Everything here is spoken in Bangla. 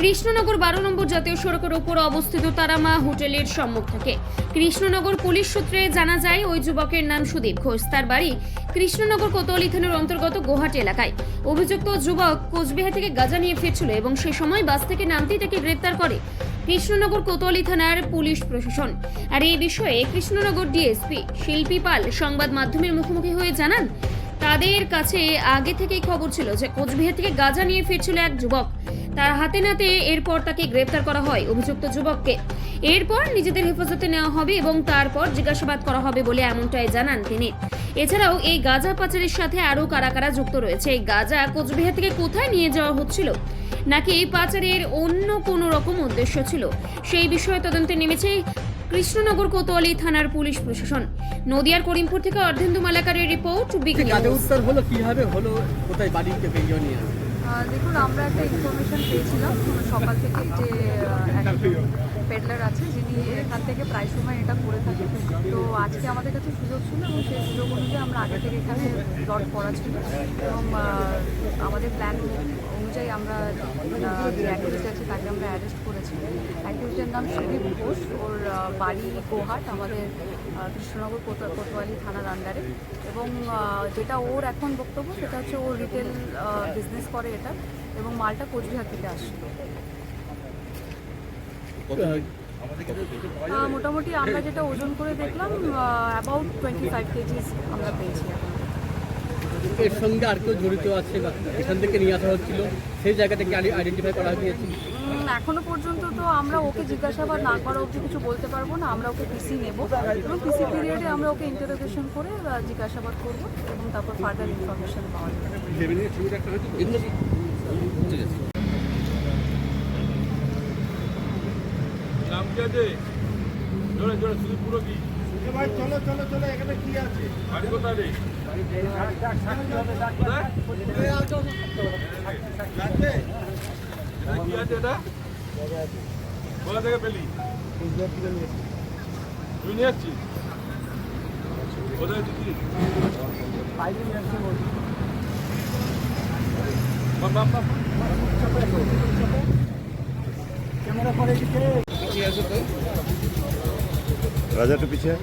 কৃষ্ণনগর বারো নম্বর জাতীয় সড়কের ওপর অবস্থিত তারামা হোটেলের সম্মুখ থেকে। কৃষ্ণনগর পুলিশ সূত্রে জানা যায়, ওই যুবকের নাম সুদীপ ঘোষ। তার বাড়ি কৃষ্ণনগর কোতোয়ালি থানার অন্তর্গত গোহাটি এলাকায়। অভিযুক্ত যুবক কোচবিহার থেকে গাঁজা নিয়ে ফিরছিল এবং সে সময় বাস থেকে নামতেই তাকে গ্রেপ্তার করে কৃষ্ণনগর কোতোয়ালি থানার পুলিশ প্রশাসন। আর এই বিষয়ে কৃষ্ণনগর ডিএসপি শিল্পী পাল সংবাদ মাধ্যমের মুখোমুখি হয়ে জানান, তাদের কাছে আগে থেকেই খবর ছিল যে কোচবিহার থেকে গাঁজা নিয়ে ফিরছিল এক যুবক। তার হাতে নাতে এরপর তাকে গ্রেপ্তার করা হয় অভিযুক্ত যুবককে। এরপর নিজেদের হেফাজতে নেওয়া হবে এবং তারপর জিজ্ঞাসাবাদ করা হবে বলে এমনটাই জানান তিনি। এছাড়াও এই গাঁজা পাচারের সাথে আরও কারা কারা যুক্ত রয়েছে? এই গাঁজা কোচবিহার থেকে কোথায় নিয়ে যাওয়া হচ্ছিল? নাকি এই পাচারের অন্য কোনো রকম উদ্দেশ্য ছিল? সেই বিষয়ে তদন্তে নেমেছে কৃষ্ণনগর কোতোয়ালি থানার পুলিশ প্রশাসন। নদিয়ার করিমপুর থেকে অর্ধেন্দু মালাকারের রিপোর্ট। উত্তর হলো কীভাবে? হলো কোথায় বাড়ি দেখুন আমরা একটা ইনফরমেশান পেয়েছিলাম সকাল থেকে যে পেডলার আছে যিনি এখান থেকে প্রায় সময় এটা করে থাকে তো আজকে আমাদের কাছে সুযোগ ছিল এবং সেই সুযোগ অনুযায়ী আমরা আগে থেকে এখানে লট করা ছিল। এবং আমাদের প্ল্যান অনুযায়ী আমরা যে অ্যাক্টিভিটি আছে তাকে আমরা অ্যারেস্ট করেছি। অ্যাক্টিভিটির নাম সুদীপ ঘোষ। ওর বাড়ি গোহাট আমাদের কৃষ্ণনগর কোত- কোতোয়ালি থানার আন্ডারে এবং যেটা ওর এখন বক্তব্য সেটা হচ্ছে ও রিটেল বিজনেস করে এটা। এবং মালটা কোচবিহার থেকে আসছে। আহ, মোটামুটি আমরা যেটা ওজন করে দেখলাম অ্যাবাউট টোয়েন্টি ফাইভ কেজিস আমরা পেয়েছি। এখন এর সঙ্গে আর কেউ জড়িত আছে বা এখান থেকে নিয়ে আসা হচ্ছিল? সেই জায়গা থেকে আইডেন্টিফাই করা উম, এখনও পর্যন্ত তো আমরা ওকে জিজ্ঞাসাবাদ না করা অবধি কিছু বলতে পারব না। আমরা ওকে পিসি নেব এবং পিসি পিরিয়ডে আমরা ওকে ইন্টারোগেশন করে জিজ্ঞাসাবাদ করব এবং তারপর ফার্দার ইনফরমেশন পাওয়া যাবে। নাম কি আছে? জোরে জোরে শুধু পুরো কি? ভাই চলো চলো চলো এখানে কি আছে? বাড়ি কোথায় রে? এটা কি আছে এটা? কোথা থেকে পেলি? তুই নিয়ে আসছিস? কোথায় বাপ। ক্যামেরা পরে দিকে Raja tuh पीछे?